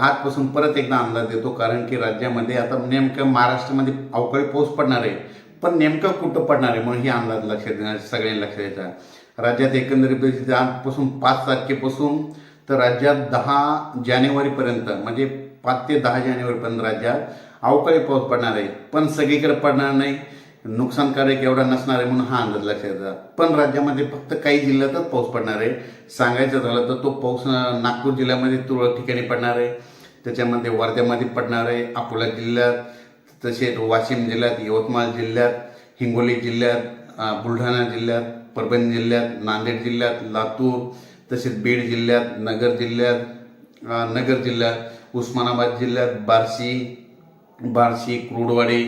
आजपासून परत एकदा अंदाज देतो कारण की राज्यामध्ये आता नेमकं महाराष्ट्रामध्ये अवकाळी पाऊस पडणार आहे पण नेमकं कुठं पडणार आहे म्हणून ही अंदाज लक्षात देणार सगळ्यांनी लक्षात द्यायचा राज्यात एकंदरीत परिस्थिती आजपासून पाच तारखेपासून तर राज्यात दहा जानेवारीपर्यंत म्हणजे पाच ते दहा जानेवारीपर्यंत राज्यात अवकाळी पाऊस पडणार आहे पण सगळीकडे पडणार नाही नुकसानकारक एवढा नसणार आहे म्हणून हा अंदाज लक्षात येतात पण राज्यामध्ये फक्त काही जिल्ह्यातच पाऊस पडणार आहे सांगायचं झालं तर तो पाऊस नागपूर जिल्ह्यामध्ये तुरळक ठिकाणी पडणार आहे त्याच्यामध्ये वर्ध्यामध्ये पडणार आहे अकोला जिल्ह्यात तसेच वाशिम जिल्ह्यात यवतमाळ जिल्ह्यात हिंगोली जिल्ह्यात बुलढाणा जिल्ह्यात परभणी जिल्ह्यात नांदेड जिल्ह्यात लातूर तसेच बीड जिल्ह्यात नगर जिल्ह्यात नगर जिल्ह्यात उस्मानाबाद जिल्ह्यात बार्शी बार्शी क्रूडवाडी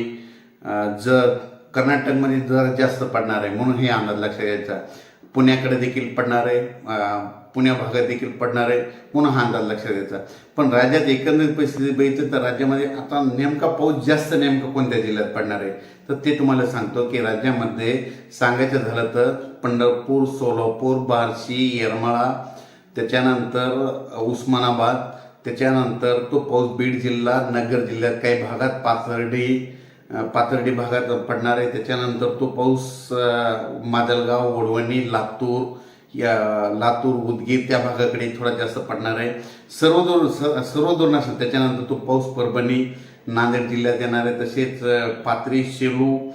जर कर्नाटकमध्ये जर जास्त पडणार आहे म्हणून हे अंदाज लक्षात घ्यायचा. पुण्याकडे देखील पडणार आहे पुण्या भागात देखील पडणार आहे म्हणून हा अंदाज लक्षात द्यायचा पण राज्यात एकंदरीत परिस्थिती बघितली तर राज्यामध्ये आता नेमका पाऊस जास्त नेमका कोणत्या जिल्ह्यात पडणार आहे? तर ते तुम्हाला सांगतो की राज्यामध्ये सांगायचं झालं तर पंढरपूर सोलापूर बार्शी येरमाळा त्याच्यानंतर उस्मानाबाद त्याच्यानंतर तो पाऊस बीड जिल्हा नगर जिल्ह्यात काही भागात पाथर्डी पाथर्डी भागात पडणार आहे. त्याच्यानंतर तो पाऊस माजलगाव वडवणी लातूर या लातूर उदगीर त्या भागाकडे थोडा जास्त पडणार आहे. सर्वदूर स- सर्वदूर नसेल त्याच्यानंतर तो पाऊस परभणी नांदेड जिल्ह्यात येणार आहे. तसेच पात्री शेलू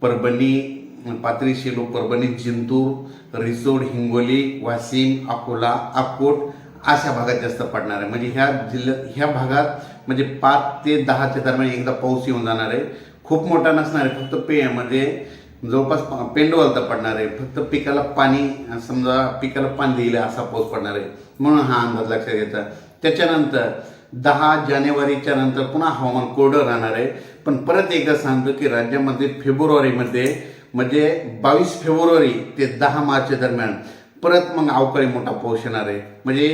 परभणी पात्री शेलू परभणी जिंतूर रिसोड हिंगोली वाशिम अकोला अकोट अशा भागात जास्त पडणार आहे. म्हणजे ह्या जिल्ह्यात ह्या भागात म्हणजे पाच ते दहाच्या दरम्यान एकदा पाऊस येऊन जाणार आहे. खूप मोठा नसणार आहे. फक्त पे म्हणजे जवळपास प- पेंडवलता पडणार आहे. फक्त पिकाला पाणी समजा पिकाला पाणी दिलं असा पाऊस पडणार आहे. म्हणून हा अंदाज लक्षात घ्यायचा. त्याच्यानंतर दहा जानेवारीच्या नंतर पुन्हा हवामान कोरडं राहणार आहे. पण परत एकदा सांगतो की राज्यामध्ये फेब्रुवारीमध्ये म्हणजे बावीस फेब्रुवारी ते दहा मार्चच्या दरम्यान परत मग अवकाळी मोठा पाऊस येणार आहे. म्हणजे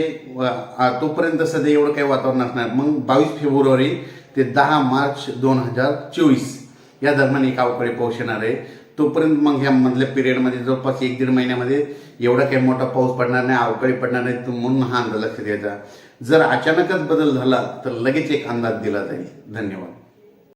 तोपर्यंत सध्या एवढं काही वातावरण असणार मग बावीस फेब्रुवारी ते दहा मार्च दोन हजार चोवीस या दरम्यान एक अवकाळी पाऊस येणार आहे. तोपर्यंत मग ह्या मधल्या पिरियडमध्ये जवळपास एक दीड महिन्यामध्ये एवढा काही मोठा पाऊस पडणार नाही अवकाळी पडणार नाही तो म्हणून हा अंदाज लक्षात घ्यायचा जर अचानकच बदल झाला तर लगेच एक अंदाज दिला जाईल. धन्यवाद.